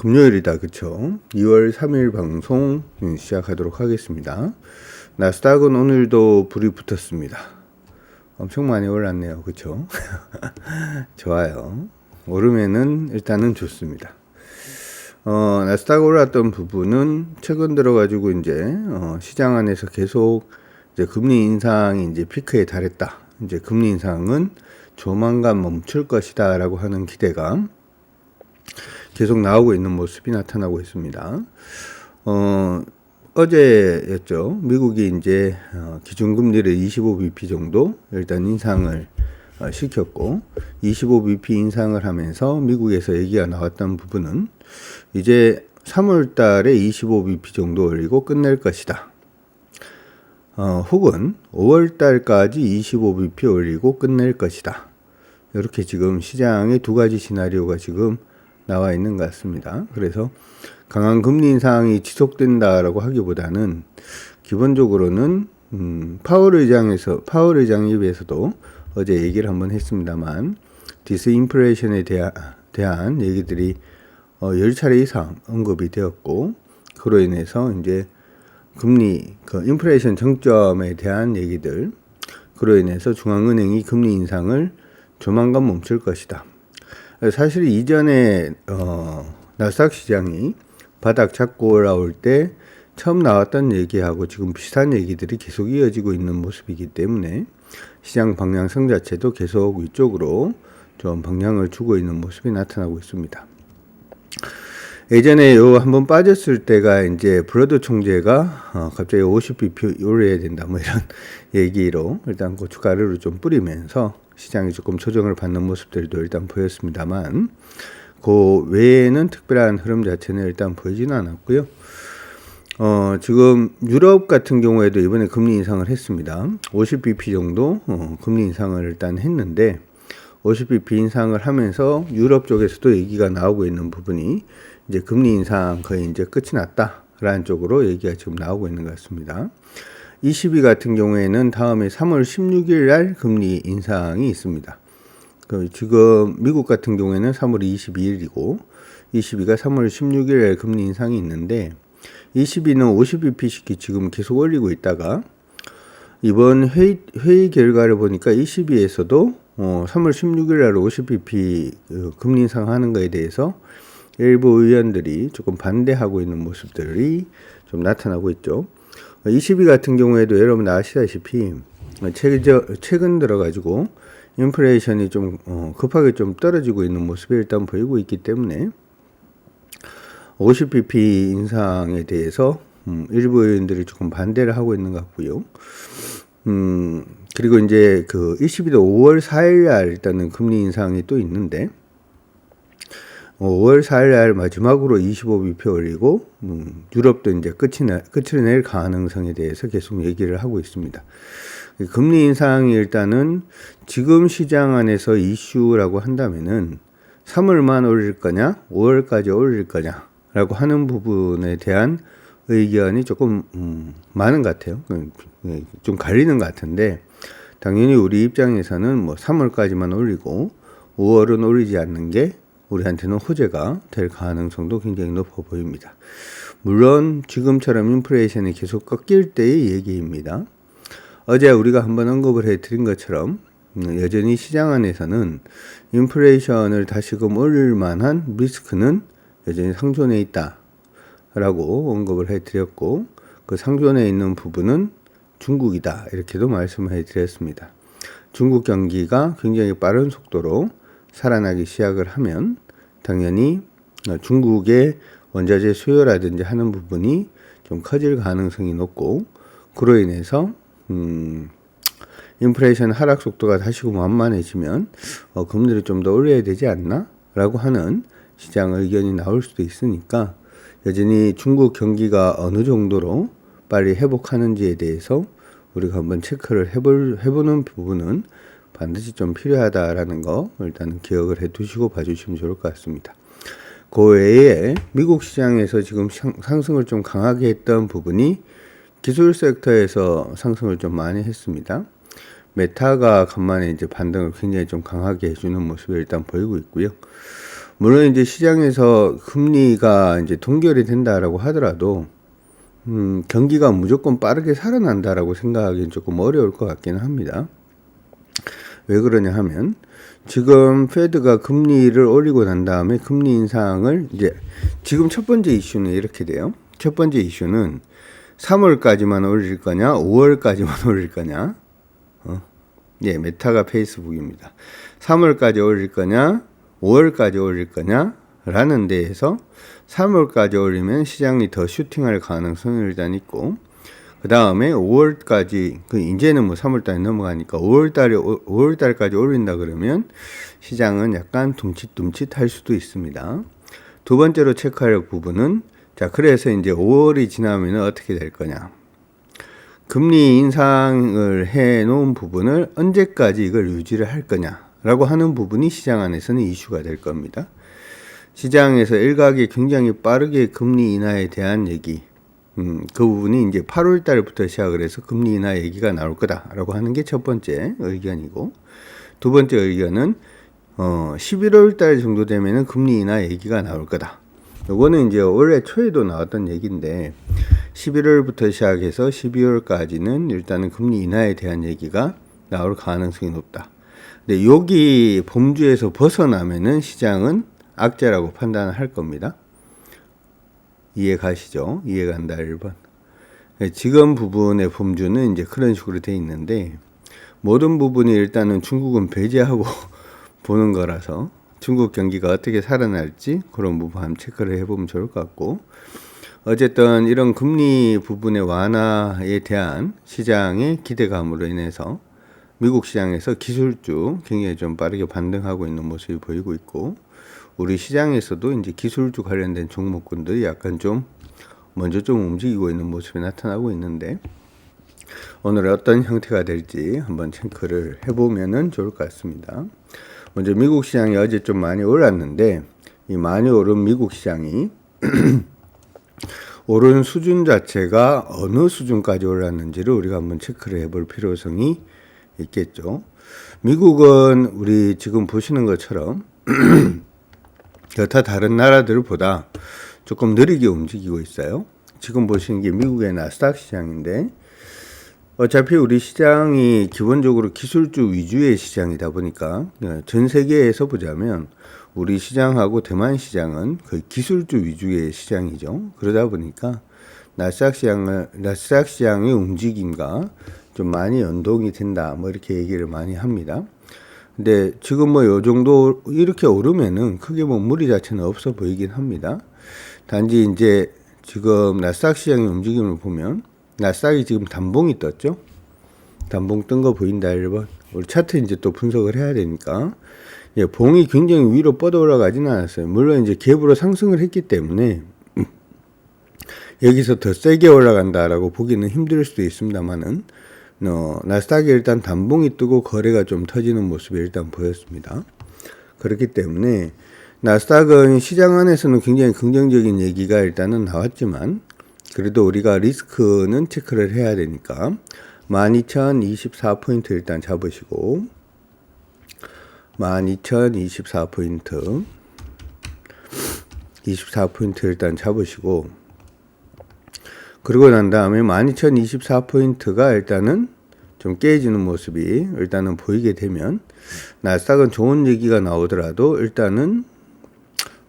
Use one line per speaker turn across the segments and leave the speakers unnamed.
금요일이다, 그쵸? 2월 3일 방송 시작하도록 하겠습니다. 나스닥은 오늘도 불이 붙었습니다. 엄청 많이 올랐네요, 그쵸? 좋아요. 오르면은 일단은 좋습니다. 어, 나스닥 올랐던 부분은 최근 들어가지고 이제, 어, 시장 안에서 계속 이제 금리 인상이 이제 피크에 달했다. 이제 금리 인상은 조만간 멈출 것이다 라고 하는 기대감. 계속 나오고 있는 모습이 나타나고 있습니다. 어, 어제였죠. 미국이 이제 어, 기준금리를 25bp 정도 일단 인상을 어, 시켰고 25bp 인상을 하면서 미국에서 얘기가 나왔던 부분은 이제 3월 달에 25bp 정도 올리고 끝낼 것이다. 어, 혹은 5월 달까지 25bp 올리고 끝낼 것이다. 이렇게 지금 시장의 두 가지 시나리오가 지금 나와 있는 것 같습니다. 그래서 강한 금리 인상이 지속된다라고 하기보다는 기본적으로는 음, 파월 의장에서 파월 의장 입에서도 어제 얘기를 한번 했습니다만 디스인플레이션에 대한, 대한 얘기들이 어, 10차례 이상 언급이 되었고 그로 인해서 이제 금리 그 인플레이션 정점에 대한 얘기들 그로 인해서 중앙은행이 금리 인상을 조만간 멈출 것이다. 사실 이전에 어, 나스닥 시장이 바닥 잡고 올라올 때 처음 나왔던 얘기하고 지금 비슷한 얘기들이 계속 이어지고 있는 모습이기 때문에 시장 방향성 자체도 계속 위쪽으로 좀 방향을 주고 있는 모습이 나타나고 있습니다. 예전에 요 한번 빠졌을 때가 이제 브로드 총재가 어 갑자기 50bp 올려야 된다 뭐 이런 얘기로 일단 고춧가루를 좀 뿌리면서 시장이 조금 조정을 받는 모습들도 일단 보였습니다만 그 외에는 특별한 흐름 자체는 일단 보이지는 않았고요. 어, 지금 유럽 같은 경우에도 이번에 금리 인상을 했습니다. 50bp 정도 어, 금리 인상을 일단 했는데 50bp 인상을 하면서 유럽 쪽에서도 얘기가 나오고 있는 부분이 이제 금리 인상 거의 이제 끝이 났다라는 쪽으로 얘기가 지금 나오고 있는 것 같습니다. ECB 같은 경우에는 다음에 3월 16일 날 금리 인상이 있습니다. 그 지금 미국 같은 경우에는 3월 22일이고 ECB가 3월 16일 날 금리 인상이 있는데 ECB는 50bp씩 지금 계속 올리고 있다가 이번 회의, 회의 결과를 보니까 ECB에서도 어, 3월 16일 날 50bp 그 금리 인상하는 거에 대해서 일부 의원들이 조금 반대하고 있는 모습들이 좀 나타나고 있죠. 22 같은 경우에도 여러분 아시다시피 최근, 최근 들어가지고 인플레이션이 좀 어, 급하게 좀 떨어지고 있는 모습이 일단 보이고 있기 때문에 50bp 인상에 대해서 음, 일부 의원들이 조금 반대를 하고 있는 것 같고요. 음, 그리고 이제 그 22도 5월 4일 날 일단은 금리 인상이 또 있는데 5월 4일 날 마지막으로 25bp 올리고 음, 유럽도 이제 끝이 나, 끝을 낼 가능성에 대해서 계속 얘기를 하고 있습니다. 금리 인상이 일단은 지금 시장 안에서 이슈라고 한다면은 3월만 올릴 거냐, 5월까지 올릴 거냐라고 하는 부분에 대한 의견이 조금 음, 많은 것 같아요. 그, 예, 좀 갈리는 것 같은데 당연히 우리 입장에서는 뭐 3월까지만 올리고 5월은 올리지 않는 게 우리한테는 호재가 될 가능성도 굉장히 높아 보입니다. 물론 지금처럼 인플레이션이 계속 꺾일 때의 얘기입니다. 어제 우리가 한번 언급을 해드린 것처럼 여전히 시장 안에서는 인플레이션을 다시금 올릴 만한 리스크는 여전히 상존해 있다 라고 언급을 해드렸고 그 상존해 있는 부분은 중국이다 이렇게도 말씀을 해드렸습니다. 중국 경기가 굉장히 빠른 속도로 살아나기 시작을 하면 당연히 중국의 원자재 수요라든지 하는 부분이 좀 커질 가능성이 높고 그로 인해서 음 인플레이션 하락 속도가 다시금 완만해지면 어, 금리를 좀 더 올려야 되지 않나라고 하는 시장 의견이 나올 수도 있으니까 여전히 중국 경기가 어느 정도로 빨리 회복하는지에 대해서 우리가 한번 체크를 해볼 해보는 부분은 반드시 좀 필요하다라는 거 일단 기억을 해 두시고 봐주시면 좋을 것 같습니다. 그 외에 미국 시장에서 지금 상승을 좀 강하게 했던 부분이 기술 섹터에서 상승을 좀 많이 했습니다. 메타가 간만에 이제 반등을 굉장히 좀 강하게 해주는 모습을 일단 보이고 있고요. 물론 이제 시장에서 금리가 이제 동결이 된다라고 하더라도 음, 경기가 무조건 빠르게 살아난다라고 생각하기는 조금 어려울 것 같기는 합니다. 왜 그러냐 하면 지금 페드가 금리를 올리고 난 다음에 금리 인상을 이제 지금 첫 번째 이슈는 이렇게 돼요. 첫 번째 이슈는 3월까지만 올릴 거냐, 5월까지만 올릴 거냐. 어? 예, 메타가 페이스북입니다. 3월까지 올릴 거냐, 5월까지 올릴 거냐, 라는 데에서 3월까지 올리면 시장이 더 슈팅할 가능성이 일단 있고, 그 다음에 5월까지, 그 이제는 뭐 3월달에 넘어가니까 5월달에, 5월달까지 올린다 그러면 시장은 약간 둠칫둠칫 할 수도 있습니다. 두 번째로 체크할 부분은 자, 그래서 이제 5월이 지나면 어떻게 될 거냐. 금리 인상을 해 놓은 부분을 언제까지 이걸 유지를 할 거냐라고 하는 부분이 시장 안에서는 이슈가 될 겁니다. 시장에서 일각이 굉장히 빠르게 금리 인하에 대한 얘기, 음, 그 부분이 이제 8월 달부터 시작을 해서 금리 인하 얘기가 나올 거다라고 하는 게 첫 번째 의견이고, 두 번째 의견은 어, 11월 달 정도 되면은 금리 인하 얘기가 나올 거다. 요거는 이제 올해 초에도 나왔던 얘기인데 11월부터 시작해서 12월까지는 일단은 금리 인하에 대한 얘기가 나올 가능성이 높다. 근데 여기 범주에서 벗어나면은 시장은 악재라고 판단을 할 겁니다. 이해 가시죠? 이해 간다 1번. 지금 부분의 범주는 이제 그런 식으로 돼 있는데 모든 부분이 일단은 중국은 배제하고 보는 거라서 중국 경기가 어떻게 살아날지 그런 부분 한번 체크를 해보면 좋을 것 같고 어쨌든 이런 금리 부분의 완화에 대한 시장의 기대감으로 인해서 미국 시장에서 기술주 굉장히 좀 빠르게 반등하고 있는 모습이 보이고 있고 우리 시장에서도 이제 기술주 관련된 종목군들이 약간 좀 먼저 좀 움직이고 있는 모습이 나타나고 있는데 오늘 어떤 형태가 될지 한번 체크를 해보면은 좋을 것 같습니다. 먼저 미국 시장이 어제 좀 많이 올랐는데 이 많이 오른 미국 시장이 오른 수준 자체가 어느 수준까지 올랐는지를 우리가 한번 체크를 해볼 필요성이 있겠죠. 미국은 우리 지금 보시는 것처럼 여타 다른 나라들보다 조금 느리게 움직이고 있어요. 지금 보시는 게 미국의 나스닥 시장인데 어차피 우리 시장이 기본적으로 기술주 위주의 시장이다 보니까 어, 전 세계에서 보자면 우리 시장하고 대만 시장은 거의 기술주 위주의 시장이죠. 그러다 보니까 나스닥 시장을 나스닥 시장의 움직임과 좀 많이 연동이 된다. 뭐 이렇게 얘기를 많이 합니다. 근데 지금 뭐 요 정도 이렇게 오르면은 크게 뭐 무리 자체는 없어 보이긴 합니다. 단지 이제 지금 나스닥 시장의 움직임을 보면 나스닥이 지금 단봉이 떴죠. 단봉 뜬 거 보인다 1번. 우리 차트 이제 또 분석을 해야 되니까. 예, 봉이 굉장히 위로 뻗어 올라가지는 않았어요. 물론 이제 갭으로 상승을 했기 때문에 여기서 더 세게 올라간다라고 보기는 힘들 수도 있습니다만은 어, 나스닥이 일단 단봉이 뜨고 거래가 좀 터지는 모습이 일단 보였습니다. 그렇기 때문에 나스닥은 시장 안에서는 굉장히 긍정적인 얘기가 일단은 나왔지만 그래도 우리가 리스크는 체크를 해야 되니까 12,024포인트 일단 잡으시고 12,024포인트 24포인트 일단 잡으시고 그러고 난 다음에 12,024포인트가 일단은 좀 깨지는 모습이 일단은 보이게 되면 나스닥은 좋은 얘기가 나오더라도 일단은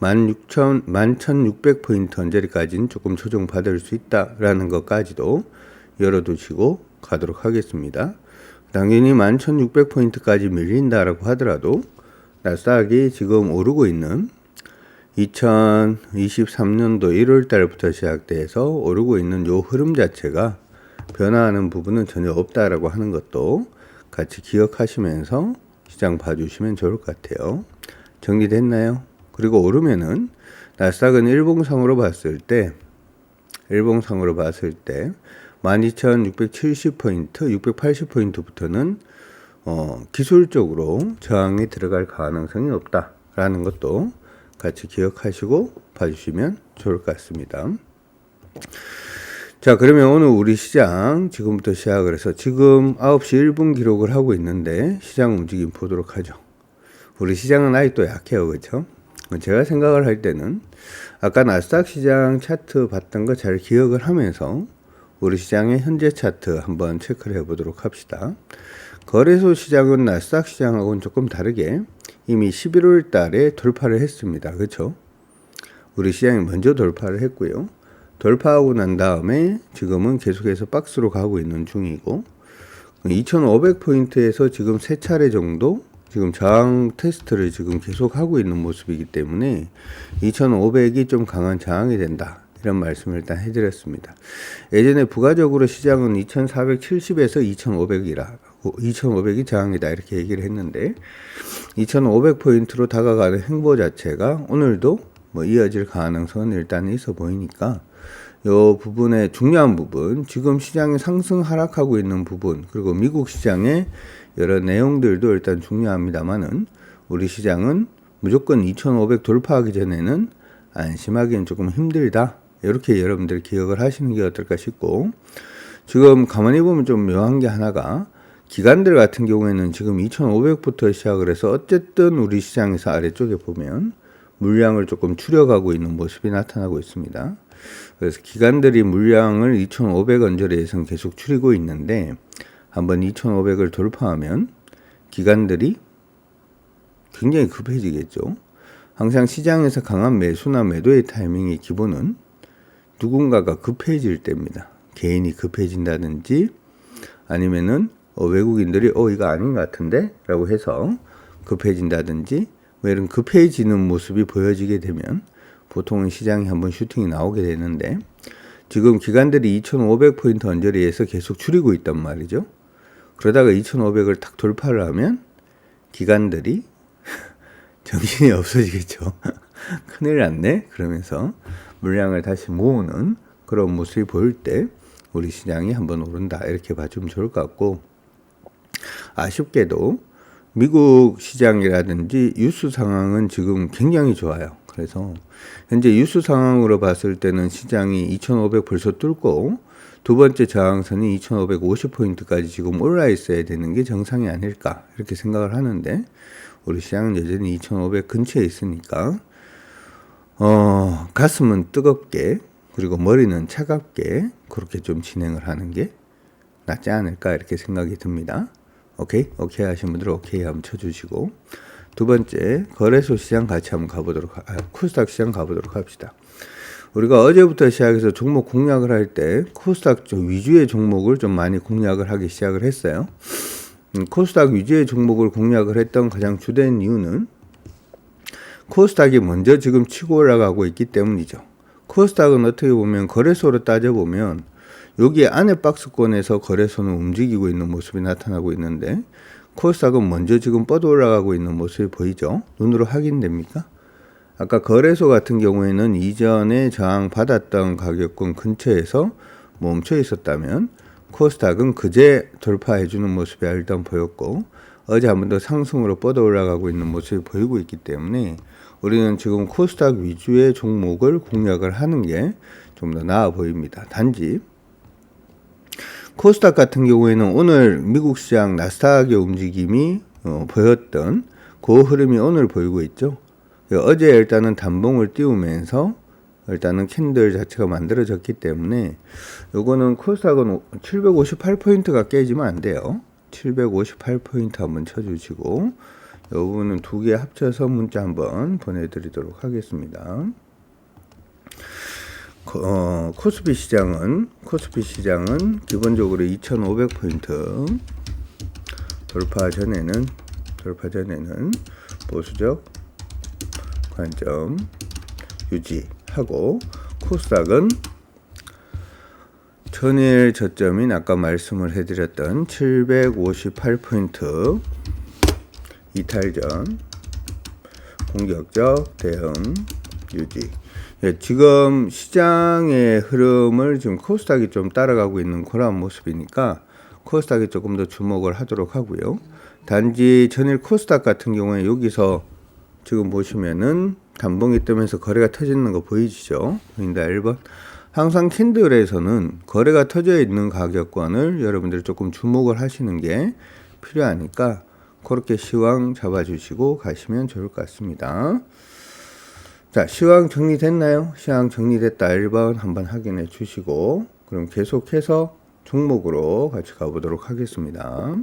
16,000, 11,600포인트 언저리까지는 조금 조정받을 수 있다라는 것까지도 열어두시고 가도록 하겠습니다. 당연히 11,600포인트까지 밀린다라고 하더라도 나스닥이 지금 오르고 있는 2023년도 1월 달부터 시작돼서 오르고 있는 요 흐름 자체가 변화하는 부분은 전혀 없다라고 하는 것도 같이 기억하시면서 시장 봐주시면 좋을 것 같아요. 정리됐나요? 그리고 오르면은 나스닥은 일봉상으로 봤을 때 일봉상으로 봤을 때 12,670포인트, 680포인트부터는 어, 기술적으로 저항이 들어갈 가능성이 없다라는 것도 같이 기억하시고 봐주시면 좋을 것 같습니다. 자, 그러면 오늘 우리 시장 지금부터 시작을 해서 지금 9시 1분 기록을 하고 있는데 시장 움직임 보도록 하죠. 우리 시장은 아직도 약해요. 그렇죠? 제가 생각을 할 때는 아까 나스닥 시장 차트 봤던 거 잘 기억을 하면서 우리 시장의 현재 차트 한번 체크를 해 보도록 합시다. 거래소 시장은 나스닥 시장하고는 조금 다르게 이미 11월 달에 돌파를 했습니다. 그렇죠? 우리 시장이 먼저 돌파를 했고요. 돌파하고 난 다음에 지금은 계속해서 박스로 가고 있는 중이고 2500포인트에서 지금 세 차례 정도 지금 저항 테스트를 지금 계속 하고 있는 모습이기 때문에 2500이 좀 강한 저항이 된다. 이런 말씀을 일단 해드렸습니다. 예전에 부가적으로 시장은 2470에서 2500이라 2500이 저항이다 이렇게 얘기를 했는데 2500포인트로 다가가는 행보 자체가 오늘도 뭐 이어질 가능성은 일단 있어 보이니까 요 부분의 중요한 부분 지금 시장이 상승 하락하고 있는 부분 그리고 미국 시장의 여러 내용들도 일단 중요합니다만은 우리 시장은 무조건 2,500 돌파하기 전에는 안심하기는 조금 힘들다. 이렇게 여러분들 기억을 하시는 게 어떨까 싶고 지금 가만히 보면 좀 묘한 게 하나가 기관들 같은 경우에는 지금 2,500부터 시작을 해서 어쨌든 우리 시장에서 아래쪽에 보면 물량을 조금 줄여가고 있는 모습이 나타나고 있습니다. 그래서 기관들이 물량을 2,500 언저리에서 계속 줄이고 있는데 한번 2,500을 돌파하면 기관들이 굉장히 급해지겠죠. 항상 시장에서 강한 매수나 매도의 타이밍의 기본은 누군가가 급해질 때입니다. 개인이 급해진다든지 아니면은 어, 외국인들이 어 이거 아닌 것 같은데 라고 해서 급해진다든지 뭐 이런 급해지는 모습이 보여지게 되면 보통은 시장에 한번 슈팅이 나오게 되는데 지금 기관들이 2,500포인트 언저리에서 계속 줄이고 있단 말이죠. 그러다가 2,500을 탁 돌파를 하면 기관들이 정신이 없어지겠죠. 큰일 났네. 그러면서 물량을 다시 모으는 그런 모습이 보일 때 우리 시장이 한번 오른다. 이렇게 봐주면 좋을 것 같고 아쉽게도 미국 시장이라든지 유수 상황은 지금 굉장히 좋아요. 그래서 현재 유수 상황으로 봤을 때는 시장이 2,500 벌써 뚫고 두 번째 저항선이 2,550포인트까지 지금 올라 있어야 되는 게 정상이 아닐까 이렇게 생각을 하는데 우리 시장은 여전히 2,500 근처에 있으니까 어, 가슴은 뜨겁게 그리고 머리는 차갑게 그렇게 좀 진행을 하는 게 낫지 않을까 이렇게 생각이 듭니다. 오케이? 오케이 하신 분들은 오케이 한번 쳐주시고 두 번째 거래소 시장 같이 한번 가보도록 아, 코스닥 시장 가보도록 합시다. 우리가 어제부터 시작해서 종목 공략을 할 때 코스닥 위주의 종목을 좀 많이 공략을 하기 시작을 했어요. 음, 코스닥 위주의 종목을 공략을 했던 가장 주된 이유는 코스닥이 먼저 지금 치고 올라가고 있기 때문이죠. 코스닥은 어떻게 보면 거래소로 따져보면 여기 안에 박스권에서 거래소는 움직이고 있는 모습이 나타나고 있는데 코스닥은 먼저 지금 뻗어 올라가고 있는 모습이 보이죠? 눈으로 확인됩니까? 아까 거래소 같은 경우에는 이전에 저항 받았던 가격권 근처에서 멈춰 있었다면 코스닥은 그제 돌파해 주는 모습이 일단 보였고 어제 한 번 더 상승으로 뻗어 올라가고 있는 모습이 보이고 있기 때문에 우리는 지금 코스닥 위주의 종목을 공략을 하는 게 좀 더 나아 보입니다. 단지 코스닥 같은 경우에는 오늘 미국 시장 나스닥의 움직임이 어, 보였던 그 흐름이 오늘 보이고 있죠. 어제 일단은 단봉을 띄우면서 일단은 캔들 자체가 만들어졌기 때문에 요거는 코스닥은 758포인트가 깨지면 안 돼요. 758포인트 한번 쳐주시고 요 부분은 두 개 합쳐서 문자 한번 보내드리도록 하겠습니다. 어, 코스피 시장은 코스피 시장은 기본적으로 2,500 포인트. 돌파 전에는 돌파 전에는 보수적 관점 유지하고 코스닥은 천일 저점인 아까 말씀을 해드렸던 758 포인트 이탈전 공격적 대응 유지 예, 지금 시장의 흐름을 지금 코스닥이 좀 따라가고 있는 그런 모습이니까 코스닥에 조금 더 주목을 하도록 하고요. 단지 전일 코스닥 같은 경우에 여기서 지금 보시면은 단봉이 뜨면서 거래가 터지는 거 보이시죠? 보인다 1번. 항상 캔들에서는 거래가 터져 있는 가격권을 여러분들이 조금 주목을 하시는 게 필요하니까 그렇게 시황 잡아주시고 가시면 좋을 것 같습니다. 자, 시황 정리됐나요? 시황 정리됐다 1번 한번 확인해 주시고 그럼 계속해서 종목으로 같이 가보도록 하겠습니다.